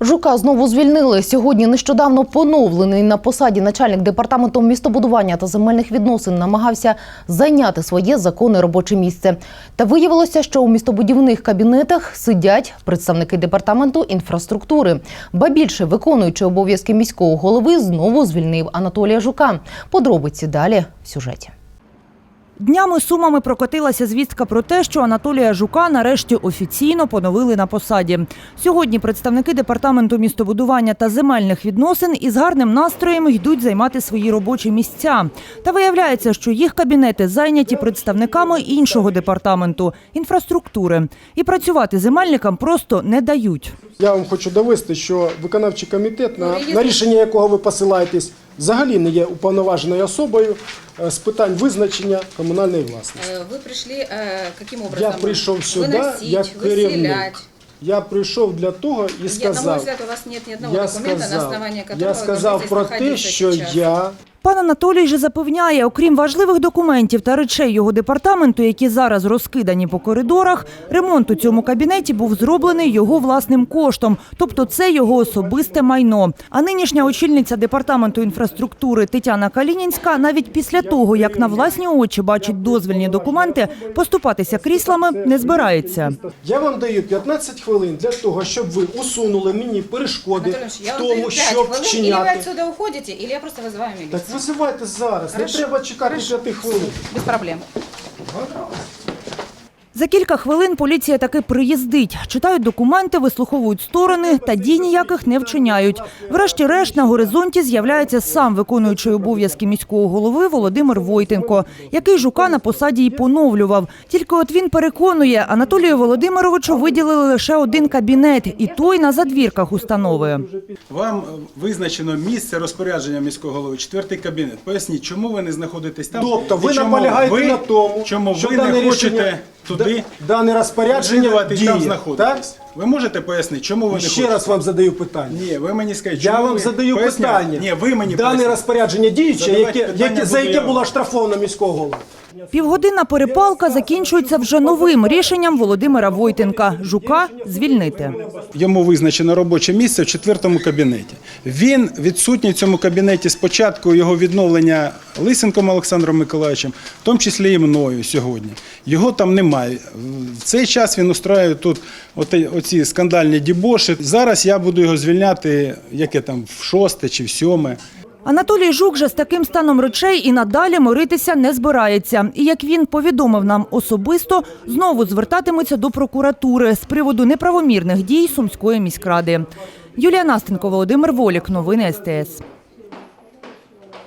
Жука знову звільнили. Сьогодні нещодавно поновлений на посаді начальник департаменту містобудування та земельних відносин намагався зайняти своє законне робоче місце. Та виявилося, що у містобудівних кабінетах сидять представники департаменту інфраструктури. Ба більше виконуючи обов'язки міського голови, знову звільнив Анатолія Жука. Подробиці далі в сюжеті. Днями сумами прокотилася звістка про те, що Анатолія Жука нарешті офіційно поновили на посаді. Сьогодні представники департаменту містобудування та земельних відносин із гарним настроєм йдуть займати свої робочі місця. Та виявляється, що їх кабінети зайняті представниками іншого департаменту інфраструктури, і працювати земельникам просто не дають. Я вам хочу довести, що виконавчий комітет, на, на рішення якого ви посилаєтесь, взагалі не є уповноваженою особою е, з питань визначення комунальної власності. Э, Вы пришли э, каким образом? Я прийшов сюди Выносить, як керівник. выселять. Я прийшов для того і Я, на мой сказав, взгляд, у вас нет ни одного я документа, на сказав, основании которого я вы сказав должны про здесь те, находиться що сейчас. я Пан Анатолій же запевняє, окрім важливих документів та речей його департаменту, які зараз розкидані по коридорах, ремонт у цьому кабінеті був зроблений його власним коштом, тобто це його особисте майно. А нинішня очільниця департаменту інфраструктури Тетяна Калінінська навіть після того, як на власні очі бачить дозвільні документи, поступатися кріслами не збирається. Я вам даю 15 хвилин для того, щоб ви усунули мені перешкоди Анатолий Ильич, я в вам даю тому, 5 щоб хвилин, или вы вчиняти. отсюда уходите, или я просто вызываю милицию. Так визивайте зараз, не треба чекати. 5 хвилин. Без проблем. За кілька хвилин поліція таки приїздить. Читають документи, вислуховують сторони та дій ніяких не вчиняють. Врешті-решт на горизонті з'являється сам виконуючий обов'язки міського голови Володимир Войтенко, який жука на посаді й поновлював. Тільки от він переконує, Анатолію Володимировичу виділили лише один кабінет, і той на задвірках установи. Вам е, визначено місце розпорядження міського голови, четвертий кабінет. Поясніть, чому ви не знаходитесь там? Тобто ви чому наполягаєте ви- на тому, чому ви не рішення- хочете туди дане розпорядження і там діє, знаходитись? Ви можете пояснити, чому ви не Ще хочете? раз вам задаю питання. Ні, ви мені скажіть, Я чому вам ви... задаю Поясню. питання. Ні, ви мені Дане поясніть. розпорядження діюче, Задавайте яке, питання, яке, за буду яке я. була штрафована міського голови. Півгодинна перепалка закінчується вже новим рішенням Володимира Войтенка. Жука звільнити. Йому визначено робоче місце в четвертому кабінеті. Він відсутній в цьому кабінеті з початку його відновлення Лисенком Олександром Миколаївичем, в тому числі і мною сьогодні. Його там немає. В цей час він устраює тут оці скандальні дібоші. Зараз я буду його звільняти, яке там в шосте чи в сьоме. Анатолій Жук же з таким станом речей і надалі миритися не збирається. І як він повідомив нам особисто, знову звертатиметься до прокуратури з приводу неправомірних дій Сумської міськради. Юлія Настенко, Володимир Волік. Новини СТС.